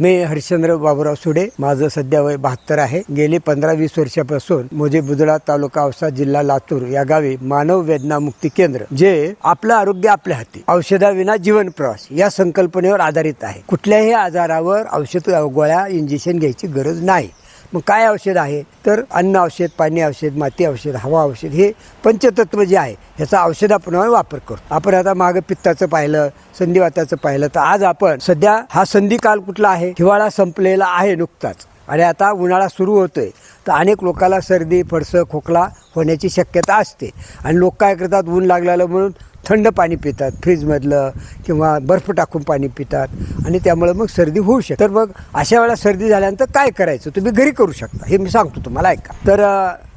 मी हरिश्चंद्र बाबूराव सुडे. माझं सध्या वय बहात्तर आहे. गेली पंधरा वीस वर्षापासून मोजे बुदळा तालुका औसा जिल्हा लातूर या गावी मानव वेदना मुक्ती केंद्र जे आपलं आरोग्य आपल्या हाती. औषधाविना जीवन प्रवास या संकल्पनेवर आधारित आहे. कुठल्याही आजारावर औषध गोळ्या इंजेक्शन घ्यायची गरज नाही. मग काय औषध आहे? तर अन्न औषध पाणी औषध माती औषध हवा औषध हे पंचतत्व जे आहे ह्याचा औषधाप्रमाणे वापर करतो. आपण आता मागं पित्ताचं पाहिलं संधिवाताचं पाहिलं तर आज आपण सध्या हा संधी काल कुठला आहे? हिवाळा संपलेला आहे नुकताच. आणि आता उन्हाळा सुरू होतोय. तर अनेक लोकांना सर्दी फडसं खोकला होण्याची शक्यता असते. आणि लोक काय करतात? ऊन लागलेलं म्हणून थंड पाणी पितात फ्रीजमधलं किंवा बर्फ टाकून पाणी पितात आणि त्यामुळे मग सर्दी होऊ शकते. तर मग अशा वेळा सर्दी झाल्यानंतर काय करायचं? तुम्ही घरी करू शकता. हे मी सांगतो तुम्हाला ऐका. तर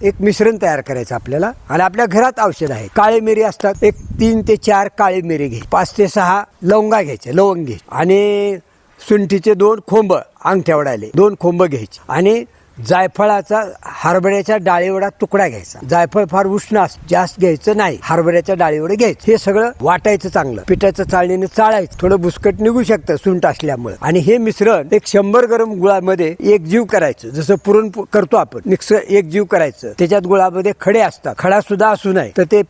एक मिश्रण तयार करायचं आपल्याला आणि आपल्या घरात औषध आहे. काळे मिरी असतात. एक तीन ते चार काळे मिरी घे पाच ते सहा लवंगा घ्यायचे लवंग घे आणि सुंठीचे दोन खोंब अंगठ्यावडायले दोन खोंब घ्यायचे. आणि जायफळाचा हरभऱ्याच्या डाळीवडा तुकडा घ्यायचा. जायफळ फार उष्ण जास्त घ्यायचं नाही. हरभऱ्याच्या डाळीवडे घ्यायचं. हे सगळं वाटायचं चांगलं. पिठाचं चाळणीने चाळायचं. थोडं बुसकट निघू शकतं सुंट असल्यामुळे. आणि हे मिश्रण एक शंभर गरम गुळामध्ये एक जीव करायचं. जसं पुरण पो- करतो आपण. मिक्सर एक जीव करायचं. त्याच्यात गुळामध्ये खडे असतात. खडा सुद्धा असू नये. तर ते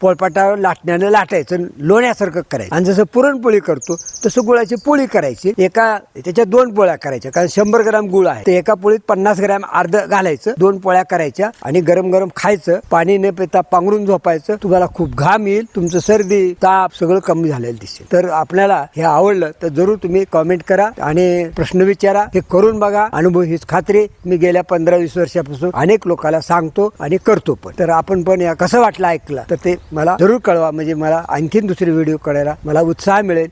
पोळपाटावर लाटण्यानं लाटायचं लोण्यासारखं करायचं. आणि जसं पुरणपोळी करतो तसं गुळाची पोळी करायची. एका त्याच्या दोन पोळ्या करायच्या. कारण शंभर ग्राम गुळ आहे. तर एका पोळीत पन्नास पन्नास ग्रॅम अर्ध घालायचं दोन पोळ्या करायच्या आणि गरम गरम खायचं पाणी न पिता पांघरून झोपायचं. तुम्हाला खूप घाम येईल तुमचं सर्दी ताप सगळं कमी झालेलं दिसेल. तर आपल्याला हे आवडलं तर जरूर तुम्ही कॉमेंट करा आणि प्रश्न विचारा. हे करून बघा. अनुभव हीच खात्री मी गेल्या पंधरा वीस वर्षापासून अनेक लोकांना सांगतो आणि करतो पण. तर आपण पण या कसं वाटलं ऐकलं तर ते मला जरूर कळवा. म्हणजे मला आणखीन दुसरे व्हिडिओ करायला मला उत्साह मिळेल.